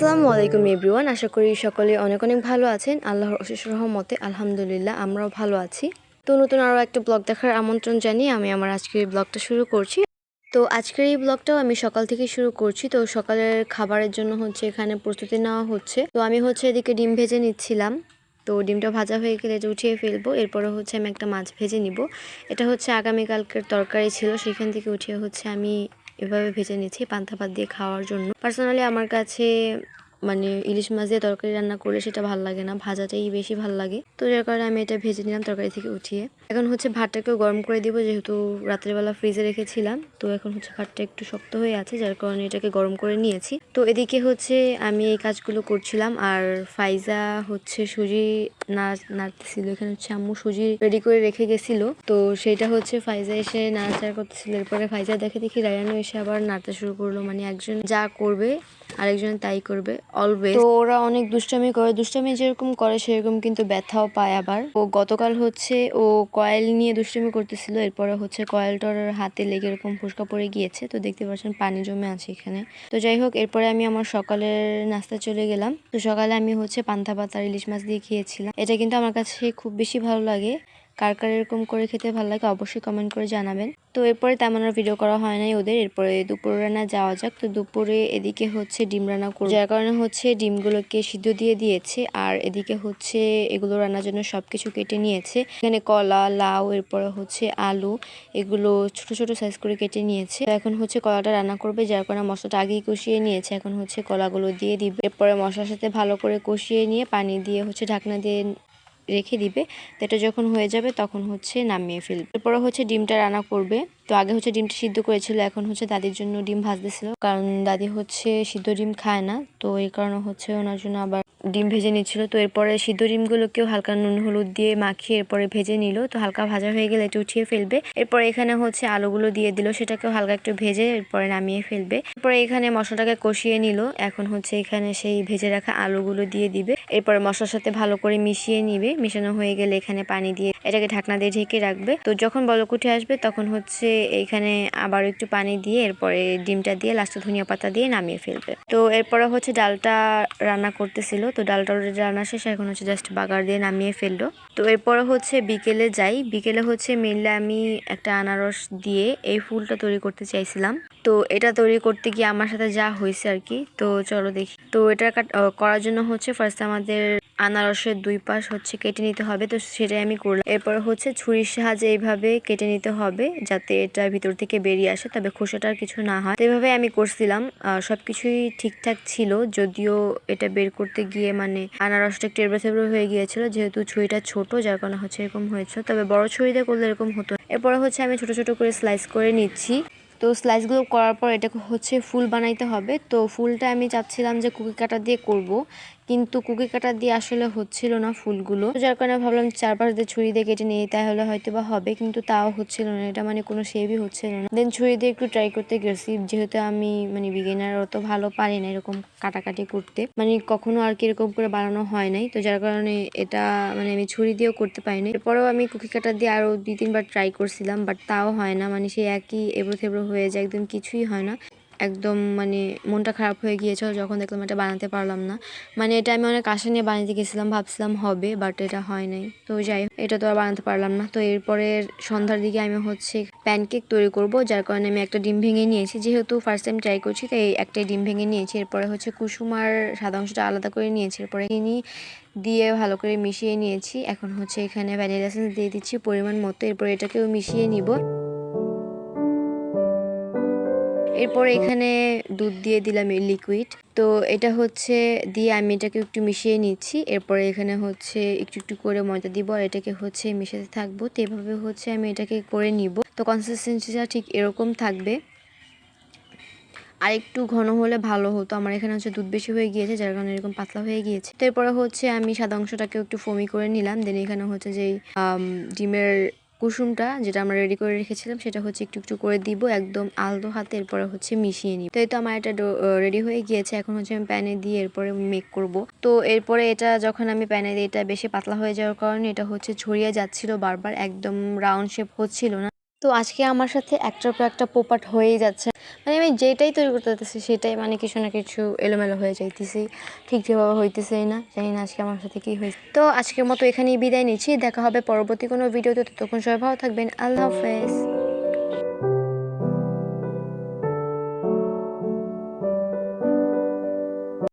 আসসালামু আলাইকুম এভরিওয়ান, আশা করি সকলে অনেক অনেক ভালো আছেন। আল্লাহর অশেষ রহমতে আলহামদুলিল্লাহ আমরাও ভালো আছি। তো নতুন আরও একটা ব্লগ দেখার আমন্ত্রণ জানিয়ে আমি আমার আজকের ব্লগটা শুরু করছি। তো আজকের এই ব্লগটাও আমি সকাল থেকে শুরু করছি। তো সকালের খাবারের জন্য হচ্ছে এখানে প্রস্তুতি নেওয়া হচ্ছে। তো আমি হচ্ছে এদিকে ডিম ভেজে নিচ্ছিলাম। তো ডিমটা ভাজা হয়ে গেলে যে উঠিয়ে ফেলব, এরপরে হচ্ছে আমি একটা মাছ ভেজে নিব। এটা হচ্ছে আগামীকালকের তরকারি ছিল, সেখান থেকে উঠিয়ে হচ্ছে আমি এভাবে ভেজে নিচ্ছি পান্তা ভাত দিয়ে খাওয়ার জন্য। পার্সোনালি আমার কাছে মানে ইলিশ মাছ দিয়ে তরকারি রান্না করলে সেটা ভালো লাগে না, ভাজাটাই বেশি ভালো লাগে। তো যার কারণে আমি এটা ভেজে নিলাম তরকারি থেকে উঠিয়ে। এখন হচ্ছে ভাতটাকেও গরম করে দিব, যেহেতু রাত্রেবেলা ফ্রিজে রেখেছিলাম। তো এখন হচ্ছে ভাতটা একটু শক্ত হয়ে আছে, যার কারণে এটাকে গরম করে নিয়েছি। তো এদিকে হচ্ছে আমি এই কাজগুলো করছিলাম, আর ফাইজা হচ্ছে সুজি না, নাড়তেছিল। এখানে হচ্ছে আম্মু সুজি রেডি করে রেখে গেছিল। তো সেটা হচ্ছে ফাইজা এসে নাড়াচাড়া করতেছিল। এরপরে ফাইজা দেখে দেখি রায়ানো এসে আবার নাড়তে শুরু করল। মানে একজন যা করবে আরেকজন তাই করবে অলওয়েজ তো ওরা অনেক দুষ্টামি করে, দুষ্টামি যেরকম করে সেরকম কিন্তু ব্যথাও পায় আবার। ও গতকাল হচ্ছে ও কয়েল নিয়ে দুষ্টামি করতেছিল, এরপরে হচ্ছে কয়েলটার হাতে লেগে এরকম ফুসকা পড়ে গিয়েছে, তো দেখতে পাচ্ছেন পানি জমে আছে এখানে। তো যাই হোক, এরপরে আমি আমার সকালের নাস্তা চলে গেলাম। তো সকালে আমি হচ্ছে ভাত আর ইলিশ মাছ দিয়ে খেয়েছিলাম। এটা কিন্তু আমার কাছে খুব বেশি ভালো লাগে। কার কার এরকম করে খেতে ভালো লাগে অবশ্যই কমেন্ট করে জানাবেন। তো এরপরে তেমন আর ভিডিও করা হয় নাই ওদের। এরপরে দুপুর রান্না যাওয়া যাক। তো দুপুরে এদিকে হচ্ছে ডিম রান্না করব। যার কারণে হচ্ছে ডিমগুলোকে সিদ্ধ দিয়ে দিয়েছে। আর এদিকে হচ্ছে এগুলো রান্নার জন্য সব কিছু কেটে নিয়েছে। এখানে কলা, লাউ, এরপরে হচ্ছে আলু, এগুলো ছোট ছোট সাইজ করে কেটে নিয়েছে। এখন হচ্ছে কলাটা রান্না করবে। যার কারণে মশলাটা আগেই কষিয়ে নিয়েছে। এখন হচ্ছে কলাগুলো দিয়ে দিবে। এরপরে মশলার সাথে ভালো করে কষিয়ে নিয়ে পানি দিয়ে হচ্ছে ঢাকনা দিয়ে রেখে দিবে। এটা যখন হয়ে যাবে তখন হচ্ছে নামিয়ে ফেলবে। এরপরে হচ্ছে ডিমটা রান্না করবে। তো আগে হচ্ছে ডিমটা সিদ্ধ করেছিল, এখন হচ্ছে দাদির জন্য ডিম ভাজতেছিল। কারণ দাদি হচ্ছে সিদ্ধ ডিম খায় না, তো এই কারণে হচ্ছে ওনার জন্য আবার ডিম ভেজে নিচ্ছিল। তো এরপরে সিদ্ধ ডিমগুলোকেও হালকা নুন হলুদ দিয়ে মাখিয়ে এরপরে ভেজে নিল। তো হালকা ভাজা হয়ে গেলে এটা উঠিয়ে ফেলবে। এরপরে এখানে হচ্ছে আলুগুলো দিয়ে দিল, সেটাকেও হালকা একটু ভেজে এরপরে নামিয়ে ফেলবে। এরপরে এখানে মশলাটাকে কষিয়ে নিল। এখন হচ্ছে এখানে সেই ভেজে রাখা আলুগুলো দিয়ে দিবে। এরপরে মশলার সাথে ভালো করে মিশিয়ে নিবে। মিশানো হয়ে গেলে এখানে পানি দিয়ে এটাকে ঢাকনা দিয়ে ঢেকে রাখবে। তো যখন বলক উঠে আসবে, তখন হচ্ছে এইখানে আবার একটু পানি দিয়ে এরপরে ডিমটা দিয়ে লাস্টে ধনিয়া পাতা দিয়ে নামিয়ে ফেলবে। তো এরপরে হচ্ছে ডালটা রান্না করতেছিল, তো ডালটা অলরেডি রান্না শেষ, এখন হচ্ছে জাস্ট বাগার দিয়ে নামিয়ে ফেলল। তো এরপরে হচ্ছে বিকেলে যাই, বিকেলে হচ্ছে মেনলি আমি একটা আনারস দিয়ে এই ফুলটা তৈরি করতে চাইছিলাম। তো এটা তৈরি করতে গিয়ে আমার সাথে যা হয়েছে আর কি, তো চলো দেখি। তো এটা করার জন্য হচ্ছে ফার্স্ট আমাদের আনারসের দুই পাশ হচ্ছে কেটে নিতে হবে, তো সেটাই আমি করলাম। এরপর হচ্ছে ছুরির সাহায্যে এইভাবে কেটে নিতে হবে, যাতে এটা ভিতর থেকে বেরিয়ে আসে, তবে খোসাটার কিছু না হয়। তো এইভাবে আমি করছিলাম সব কিছুই ঠিকঠাক ছিল, যদিও এটা বের করতে গিয়ে মানে আনারসটা একটু এবড়ো হয়ে গিয়েছিল, যেহেতু ছুরিটা ছোট, যার কারণে হচ্ছে এরকম হয়েছে তবে বড় ছুরিতে করলে এরকম হতো এরপরে হচ্ছে আমি ছোট ছোট করে স্লাইস করে নিচ্ছি। তো স্লাইসগুলো করার পর এটাকে হচ্ছে ফুল বানাইতে হবে। তো ফুলটা আমি চাচ্ছিলাম যে কুকি কাটা দিয়ে করব, কিন্তু কুকি কাটা দিয়ে আসলে হচ্ছিল না ফুলগুলো। যার কারণে ভাবলাম চারপাশ দিয়ে ছুরি দিয়ে কেটে নিই, তাহলে হয়তো বা হবে, কিন্তু তাও হচ্ছিল না। এটা মানে কোনো শেপই হচ্ছিল না। দেন ছুরি দিয়ে একটু ট্রাই করতে গেছি, যেহেতু আমি মানে বিগিনার অত ভালো পারি না এরকম কাটাকাটি করতে। মানে কখনো আর কি এরকম করে বানানো হয় নাই, তো যার কারণে এটা মানে আমি ছুরি দিয়েও করতে পারিনি। এরপরেও আমি কুকি কাটা দিয়ে আরও দুই, তিনবার ট্রাই করছিলাম বাট তাও হয় না। মানে সেই একই এবড়ো থেবড়ো হয়ে যায়, একদম কিছুই হয় না। একদম মানে মনটা খারাপ হয়ে গিয়েছিল যখন দেখলাম এটা বানাতে পারলাম না। মানে এটা আমি অনেক আশা নিয়ে বানাতে গেছিলাম, ভাবছিলাম হবে বাট এটা হয় নাই। তো যাই এটা তো আর বানাতে পারলাম না। তো এরপরে সন্ধ্যার দিকে আমি হচ্ছে প্যানকেক তৈরি করব, যার কারণে আমি একটা ডিম ভেঙে নিয়েছি। যেহেতু ফার্স্ট টাইম ট্রাই করছি, তাই একটাই ডিম ভেঙে নিয়েছি। এরপরে হচ্ছে কুসুমার সাদা অংশটা আলাদা করে নিয়েছি। এরপরে চিনি দিয়ে ভালো করে মিশিয়ে নিয়েছি। এখন হচ্ছে এখানে ভ্যানিলা এসেন্স দিয়ে দিচ্ছি পরিমাণ মতো। এরপরে এটাকেও মিশিয়ে নিব। এরপর এখানে দুধ দিয়ে দিলাম এই লিকুইড তো এটা হচ্ছে দিয়ে আমি এটাকে একটু মিশিয়ে নিচ্ছি। এরপরে এখানে হচ্ছে একটু একটু করে ময়দা দিব আর এটাকে হচ্ছে মিশাতে থাকব। তো এভাবে হচ্ছে আমি এটাকে করে নিব। তো কনসিস্টেন্সিটা ঠিক এরকম থাকবে। আর একটু ঘন হলে ভালো হতো। আমার এখানে হচ্ছে দুধ বেশি হয়ে গিয়েছে, যার কারণে এরকম পাতলা হয়ে গিয়েছে। তো এরপরে হচ্ছে আমি সাদা অংশটাকে একটু ফমি করে নিলাম। দেন এখানে হচ্ছে যেই ডিমের কুসুমটা যেটা আমরা রেডি করে রেখেছিলাম, সেটা হচ্ছে একটু একটু করে দিব একদম আলতো হাতে, এরপরে হচ্ছে মিশিয়ে নিই তো এই তো আমার এটা রেডি হয়ে গিয়েছে, এখন হচ্ছে আমি প্যানে দিয়ে এরপরে মেক করব। তো এরপরে এটা যখন আমি প্যানে দিয়ে, এটা বেশি পাতলা হয়ে যাওয়ার কারণে এটা হচ্ছে ছড়িয়ে যাচ্ছিল বারবার, একদম রাউন্ড শেপ হচ্ছিল না। তো আজকে আমার সাথে একটার পর একটা পোপাট হয়েই যাচ্ছে। মানে আমি যেটাই তৈরি করতেছি সেটাই মানে কিছু না কিছু এলোমেলো হয়ে যাইতেছি। ঠিক যেভাবে হইতেছেই না, জানি না আজকে আমার সাথে কী হয়েছে। তো আজকের মতো এখানেই বিদায় নিচ্ছি, দেখা হবে পরবর্তী কোনো ভিডিওতে। তখন সবাই ভালো থাকবেন। আল্লাহ হাফেজ।